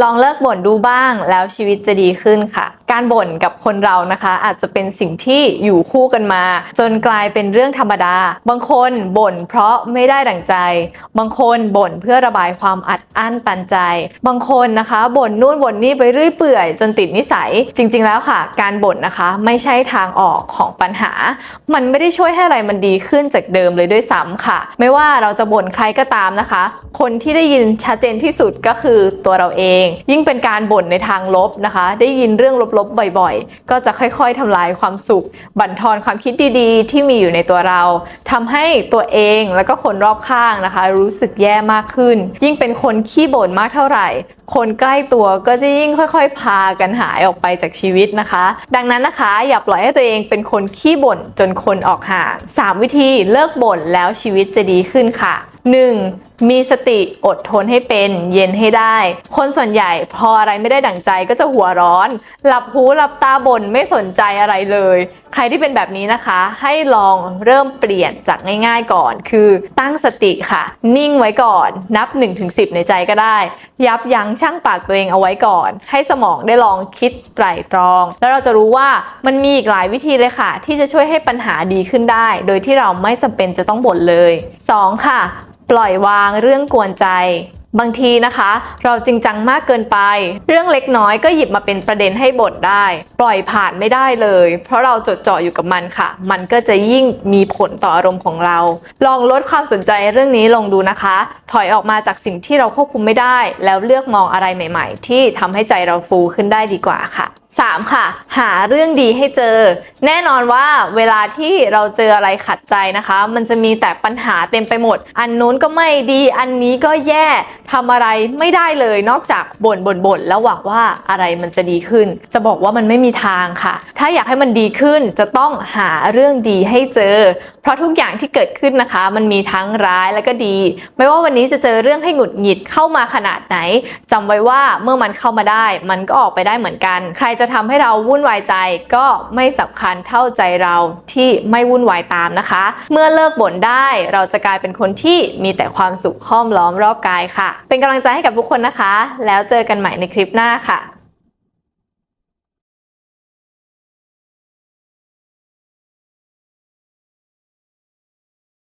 ลองเลิกบ่นดูบ้างแล้วชีวิตจะดีขึ้นค่ะ การบ่นกับคนเรานะคะ อาจจะเป็นสิ่งที่อยู่คู่กันมา จนกลายเป็นเรื่องธรรมดา บางคนบ่นเพราะไม่ได้ดั่งใจ บางคนบ่นเพื่อระบายความอัดอั้นตันใจ บางคนนะคะบ่นนู่นบ่นนี่ไปเรื่อยเปื่อย จนติดนิสัย จริง ๆ แล้วค่ะ การบ่นนะคะไม่ใช่ทางออกของปัญหา มันไม่ได้ช่วยให้อะไรมันดีขึ้นจากเดิมเลยด้วยซ้ำค่ะ ไม่ว่าเราจะบ่นใครก็ตามนะคะ คนที่ได้ยินชัดเจนที่สุดก็คือตัวเราเอง ยิ่งเป็นการบ่นในทางลบนะคะ ได้ยินเรื่องลบๆบ่อยๆ ก็จะค่อยๆทำลายความสุข บั่นทอนความคิดดีๆ ที่มีอยู่ในตัวเราทำให้ตัวเองแล้วก็คนรอบข้างนะคะ รู้สึกแย่มากขึ้น ยิ่งเป็นคนขี้บ่นมากเท่าไหร่ คนใกล้ตัวก็จะยิ่งค่อยๆ พากันหายออกไปจากชีวิตนะคะ ดังนั้นนะคะ อย่าปล่อยให้ตัวเองเป็นคนขี้บ่นจนคนออกห่าง 3 วิธีเลิกบ่นแล้วชีวิตจะดีขึ้นค่ะ 1. มีสติอดทนให้เป็น เย็นให้ได้ คนส่วนใหญ่พออะไรไม่ได้ดั่งใจก็จะหัวร้อน หลับหูหลับตาบ่นไม่สนใจอะไรเลย ใครที่เป็นแบบนี้นะคะ ให้ลองเริ่มเปลี่ยนจากง่าย ๆก่อน คือตั้งสติค่ะ นิ่งไว้ก่อนนับ 1-10 ในใจก็ได้ ยับยั้งชั่งปากตัวเองเอาไว้ก่อน ให้สมองได้ลองคิดไตร่ตรอง แล้วเราจะรู้ว่ามันมีอีกหลายวิธีเลยค่ะ ที่จะช่วยให้ปัญหาดีขึ้นได้ โดยที่เราไม่จำเป็นจะต้องบ่นเลย 2. ค่ะ ปล่อยวางเรื่องกวนใจ บางทีนะคะ เราจริงจังมากเกินไป เรื่องเล็กน้อยก็หยิบมาเป็นประเด็นให้บ่นได้ ปล่อยผ่านไม่ได้เลย เพราะเราจดจ่ออยู่กับมันค่ะ มันก็จะยิ่งมีผลต่ออารมณ์ของเรา ลองลดความสนใจเรื่องนี้ลงดูนะคะ ถอยออกมาจากสิ่งที่เราควบคุมไม่ได้ แล้วเลือกมองอะไรใหม่ ๆ ที่ทำให้ใจเราฟูขึ้นได้ดีกว่าค่ะ 3. ค่ะ หาเรื่องดีให้เจอ แน่นอนว่าเวลาที่เราเจออะไรขัดใจนะคะ มันจะมีแต่ปัญหาเต็มไปหมด อันนู้นก็ไม่ดี อันนี้ก็แย่ทำอะไรไม่ได้เลยนอกจากบ่นบ่นบ่นแล้วหวังว่าอะไรมันจะดีขึ้น จะบอกว่ามันไม่มีทางค่ะ ถ้าอยากให้มันดีขึ้นจะต้องหาเรื่องดีให้เจอ เพราะทุกอย่างที่เกิดขึ้นนะคะ มันมีทั้งร้ายและก็ดี ไม่ว่าวันนี้จะเจอเรื่องให้หงุดหงิดเข้ามาขนาดไหนจำไว้ว่าเมื่อมันเข้ามาได้ มันก็ออกไปได้เหมือนกัน ใครจะทำให้เราวุ่นวายใจก็ไม่สำคัญเท่าใจเราที่ไม่วุ่นวายตามนะคะ เมื่อเลิกบ่นได้เราจะกลายเป็นคนที่มีแต่ความสุขห้อมล้อมรอบกายค่ะ เป็นกำลังใจให้กับทุกคนนะคะ แล้วเจอกันใหม่ในคลิปหน้าค่ะ